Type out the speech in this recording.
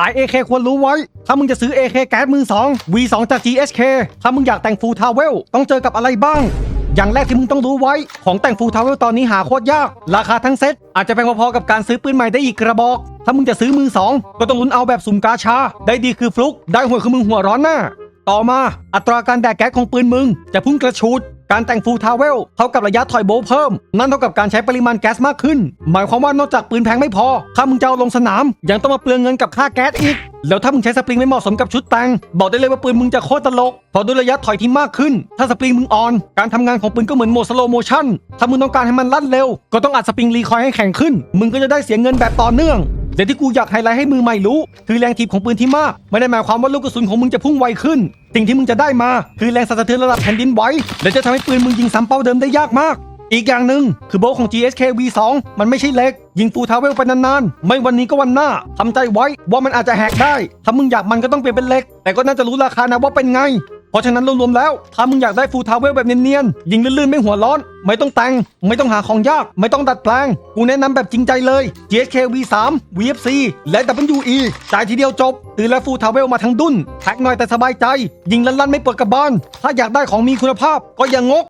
ตาย AK ควรรู้ไว้ ถ้ามึงจะซื้อ AK แก๊สมือ 2 V2 จาก GSK ถ้ามึงอยากแต่งฟูลทาวเวล ต้องเจอกับอะไรบ้าง อย่างแรกที่มึงต้องรู้ไว้ ของแต่งฟูลทาวเวลตอนนี้หาโคตรยาก ราคาทั้งเซ็ตอาจจะแพงพอๆกับการซื้อปืนใหม่ได้อีกกระบอก ถ้ามึงจะซื้อมือ 2 ก็ต้องลุ้นเอาแบบสุ่มกาชา ได้ดีคือฟลุก ได้หวยคือมึงหัวร้อนหน้า ต่อมา อัตราการแดกแก๊สของปืนมึง จะพุ่งกระชูด การแต่งฟูลทาวเวลเท่ากับระยะถอยโบเพิ่ม นั่นเท่ากับการใช้ปริมาณแก๊สมากขึ้น หมายความว่านอกจากปืนแพงไม่พอ ถ้ามึงจะเอาลงสนาม ยังต้องมาเปลืองเงินกับค่าแก๊สอีก แล้วถ้ามึงใช้สปริงไม่เหมาะสมกับชุดแต่งบอกได้เลยว่าปืนมึงจะโคตรตลกพราะด้วยระยะถอยที่มากขึ้น ถ้าสปริงมึงอ่อน การทำงานของปืนก็เหมือนโหมดสโลโมชั่นถ้ามึงต้องการให้มันลั่นเร็ว ก็ต้องอัดสปริงรีคอยให้แข็งขึ้น มึงก็จะได้เสียเงินแบบต่อเนื่อง เดี๋ยวที่กูอยากไฮไลท์ให้มือใหม่รู้ คือแรงถีบของปืนที่มาก ไม่ได้หมายความว่าลูกกระสุนของมึงจะพุ่งไวขึ้น สิ่งที่มึงจะได้มาคือแรงสั่นสะเทือนระดับแผ่นดินไหวและจะทำให้ปืนมึงยิงซ้ำเป้าเดิมได้ยากมาก อีกอย่างหนึ่งคือโบว์ของ GSK V2 มันไม่ใช่เล็ก ยิงฟูทาวเวลไปนานๆ ไม่วันนี้ก็วันหน้าทำใจไว้ว่ามันอาจจะแหกได้ ถ้ามึงอยากมันก็ต้องเปลี่ยนเป็นเล็ก แต่ก็น่าจะรู้ราคานะว่าเป็นไง ราะฉะนั้นรวมๆแล้ว ถ้ามึงอยากได้ฟูลทาวเวลแบบเนียนๆ ยิงลื่นๆ ไม่หัวร้อน ไม่ต้องแต่ง ไม่ต้องหาของยาก ไม่ต้องดัดแปลง กูแนะนำแบบจริงใจเลย GSK V3 VFC และ WE จ่ายทีเดียวจบ ตื่นแล้วฟูลทาวเวลมาทั้งดุนแพ็กหน่อยแต่สบายใจ ยิงลั่นๆ ไม่เปิดกระบาลถ้าอยากได้ของมีคุณภาพก็อย่างงก